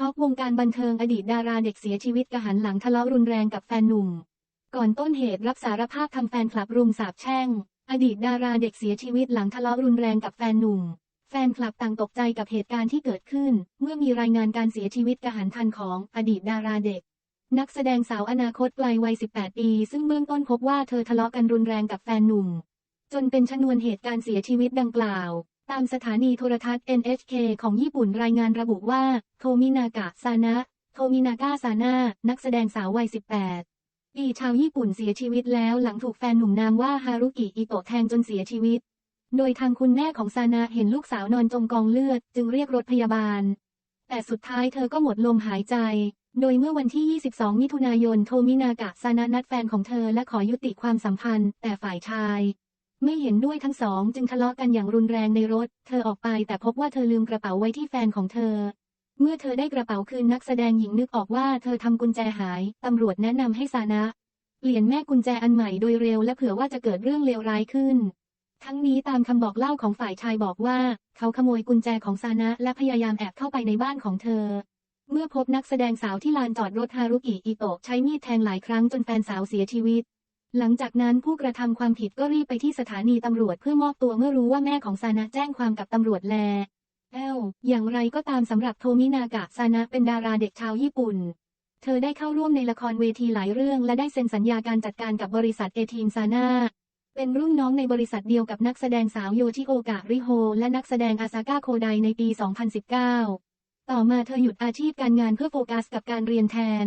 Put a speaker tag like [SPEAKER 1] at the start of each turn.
[SPEAKER 1] ช็อกวงการบันเทิงอดีตดาราเด็กเสียชีวิตกระหันหลังทะเลาะรุนแรงกับแฟนหนุ่ม ก่อนต้นเหตุรับสารภาพทำแฟนคลับรุมสาบแช่ง อดีตดาราเด็กเสียชีวิตหลังทะเลาะรุนแรงกับแฟนหนุ่ม แฟนคลับต่างตกใจกับเหตุการณ์ที่เกิดขึ้น เมื่อมีรายงานการเสียชีวิตกระหันทันของอดีตดาราเด็ก นักแสดงสาวอนาคตไกลวัย 18 ปี ซึ่งเบื้องต้นพบว่าเธอทะเลาะกันรุนแรงกับแฟนหนุ่ม จนเป็นชนวนเหตุการเสียชีวิตดังกล่าว ตามสถานีโทรทัศน์ NHK ของญี่ปุ่นรายงานระบุว่า โทมินากะซานะ โทมินากะซานะ นักแสดงสาววัย 18 ปีชาวญี่ปุ่นเสียชีวิตแล้วหลังถูกแฟนหนุ่มนามว่าฮารุกิอิโตะแทงจนเสียชีวิต โดยทางคุณแม่ของซานะเห็นลูกสาวนอนจมกองเลือด จึงเรียกรถพยาบาล แต่สุดท้ายเธอก็หมดลมหายใจ โดยเมื่อวันที่ 22 มิถุนายน โทมินากะซานะนัดแฟนของเธอและขอยุติความสัมพันธ์ แต่ฝ่ายชาย ไม่เห็นด้วยทั้งสองจึงทะเลาะกันอย่างรุนแรงในรถ เธอออกไปแต่พบว่าเธอลืมกระเป๋าไว้ที่แฟนของเธอ เมื่อเธอได้กระเป๋าคืนนักแสดงหญิงนึกออกว่าเธอทำกุญแจหาย ตำรวจแนะนำให้ซานะ เปลี่ยนแม่กุญแจอันใหม่โดยเร็วและเผื่อว่าจะเกิดเรื่องเลวร้ายขึ้น ทั้งนี้ตามคำบอกเล่าของฝ่ายชายบอกว่า เขาขโมยกุญแจของซานะและพยายามแอบเข้าไปในบ้านของเธอเมื่อพบนักแสดงสาวที่ลานจอดรถฮารุกิอิโตะใช้มีดแทงหลายครั้งจนแฟนสาวเสียชีวิต หลังจากนั้นผู้กระทำความผิดก็รีบไปที่สถานีตำรวจเพื่อมอบตัวเมื่อรู้ว่าแม่ของซานะแจ้งความกับตำรวจแลแอลอย่างไรก็ตามสำหรับโทมินากะซานะเป็นดาราเด็กชาวญี่ปุ่น เธอได้เข้าร่วมในละครเวทีหลายเรื่องและได้เซ็นสัญญาการจัดการกับบริษัทเอทีนซานาเป็นรุ่นน้องในบริษัทเดียวกับนักแสดงสาวโยชิโอกะริโฮและนักแสดงอาซาก้าโคไดในปี 2019 ต่อมาเธอหยุดอาชีพการงานเพื่อโฟกัสกับการเรียนแทน